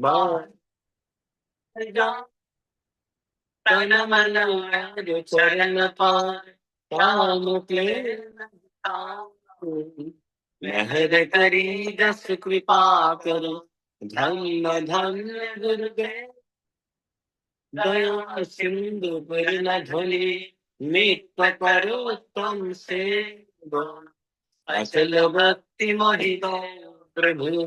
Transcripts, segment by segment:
Bye. तन मन जो चरण पार काम के लहर करी जस कृपा करो धन्य धन्य गुरुदेव दया सिंधु पर न ध्वनि नित्य करो तम से अचल भक्ति महिमा प्रभु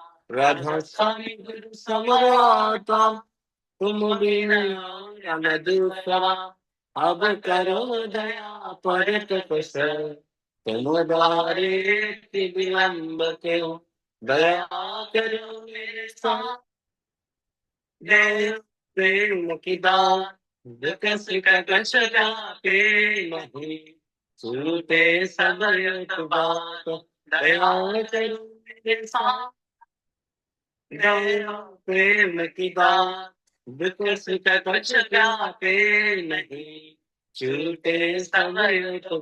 राधा गुरु समराता तुम बिन दूसरा अब करो दया पर तपस तुम द्वारे विलंब क्यों दया करो मेरे साथ प्रेम की दान सुख कश पे नहीं सुनते सब बात दया करो मेरे साथ। प्रेम की बात सुख कछ नहीं छूटे समय तो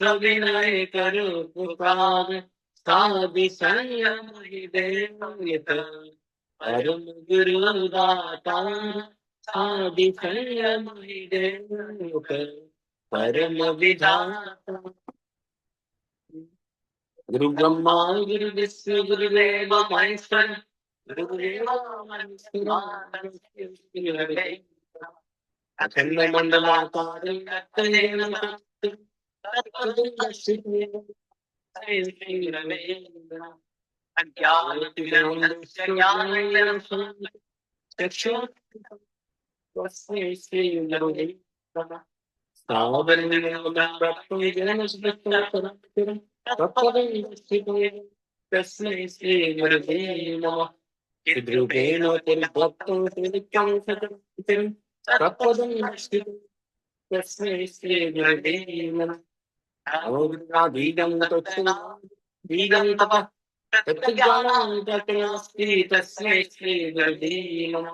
सभी नए करो पुकार साधि संयम ही देवित परम गुरु दाता साधि संयम ही परम विधाता Guru Brahma, Guru Vishnu, Guru Deva, Maheshwar, Guru Deva, Maheshwar, Akhanda Mandalakari, Akhanda Mandalakari, Akhanda Mandalakari, ദ്രുവേണ തിരുഭക്തം തിരുക്കം തിരും തത്പദം തസ്മൈ ശ്രീ ഗുരുവേ നമ ീതം തപ തത്ത്വജ്ഞാനാന്തസ്തി തസ്മൈ ശ്രീ ഗുരുവേ നമ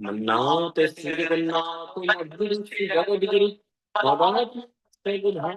മന്നാഥ ശ്രീ ജഗന്നാഥ മദ്ഗുരു ശ്രീ ജഗദ്ഗുരു ഭവാൻ ശ്രീ ബുധാൻ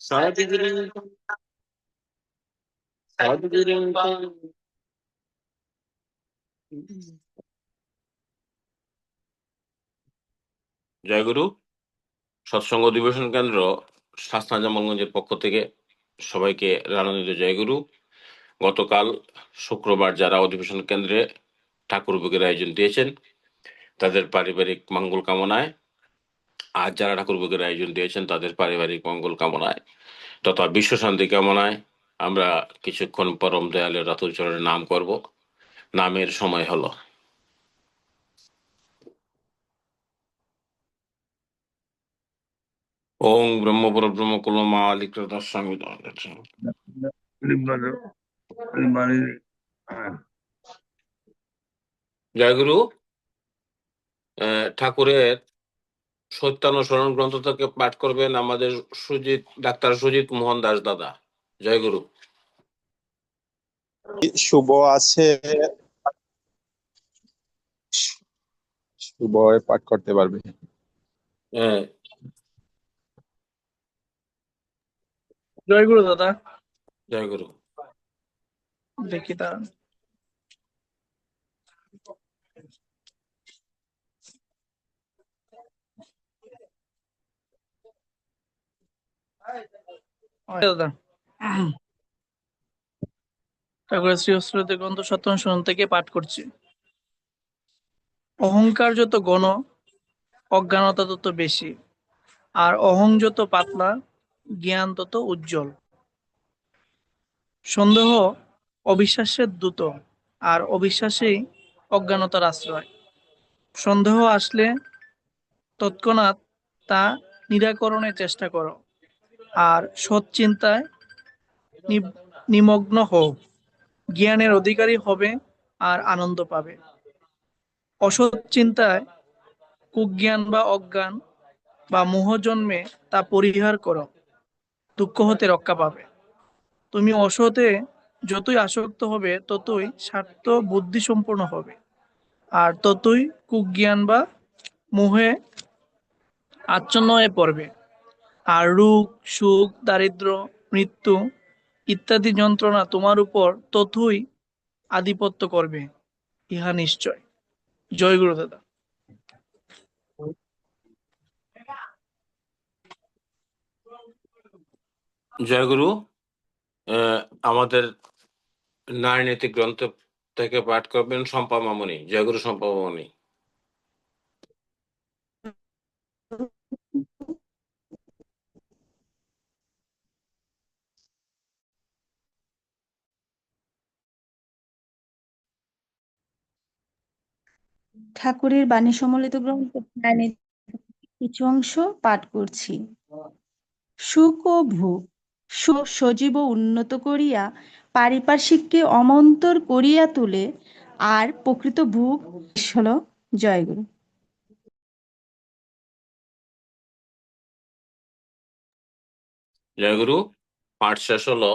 Sadhguru, Sadhguru, জয়গুরু সৎসঙ্গ অধিবেশন কেন্দ্র শাস্তা জামালগঞ্জের পক্ষ থেকে সবাইকে রানন্দিত জয়গুরু গতকাল শুক্রবার যারা অধিবেশন কেন্দ্রে ঠাকুর বুকের আয়োজন দিয়েছেন তাদের পারিবারিক মঙ্গল কামনায় আজ যারা ঠাকুর ভোগের আয়োজন দিয়েছেন তাদের পারিবারিক মঙ্গল কামনায়। তথা বিশ্ব শান্তি কামনায় আমরা কিছুক্ষণ পরম দয়ালের রাতুচরণের নাম করব। নামের সময় হলো। ওং ব্রহ্ম পরব্রহ্ম কুল মালিক স্বামী হ্যাঁ। জয়গুরু আহ, ঠাকুরের সত্যানুসরণ গ্রন্থ থেকে পাঠ করবেন আমাদের সুজিত ডাক্তার সুজিত মোহন দাস দাদা। জয়গুরু। শুভ আছে। শুভ পাঠ করতে পারবে। হ্যাঁ। জয় গুরু দাদা। জয়গুরু। দেখি তা শ্রী থেকে পাঠ করছি। অহংকার যত গণ অজ্ঞানতা তত বেশি, আর অহং যত পাতলা, জ্ঞান তত উজ্জ্বল। সন্দেহ অবিশ্বাসের দূত, আর অবিশ্বাসেই অজ্ঞানতার আশ্রয়। সন্দেহ আসলে তৎক্ষণাৎ তা নিরাকরণের চেষ্টা করো। আর সৎ চিন্তায় নিমগ্ন হোক জ্ঞানের অধিকারী হবে আর আনন্দ পাবে। অসৎ চিন্তায় কুজ্ঞান বা অজ্ঞান বা মোহ জন্মে তা পরিহার করো, দুঃখ হতে রক্ষা পাবে। তুমি অসতে যতই আসক্ত হবে, ততই স্বার্থ বুদ্ধি সম্পূর্ণ হবে। আর ততই কুজ্ঞান বা মোহে আচ্ছন্ন হয়ে পড়বে। আর রোগ সুখ দারিদ্র মৃত্যু ইত্যাদি যন্ত্রণা তোমার উপর ততই আধিপত্য করবে। ইহা নিশ্চয়। জয় গুরু দাদা। জয়গুরু আহ, আমাদের নারী গ্রন্থ থেকে পাঠ করবেন শম্পা মামনি। জয়গুরু শম্পা মামনি। ঠাকুরের বাণী সম্বলিত গ্রন্থ কিছু অংশ পাঠ করছি। সুখ ও ভোগ সজীব উন্নত করিয়া, পারিপার্শ্বিককে অমন্তর করিয়া তুলে, আর প্রকৃত ভোগ হলো জয়গুরু। জয়গুরু, পাঠ শেষ হলো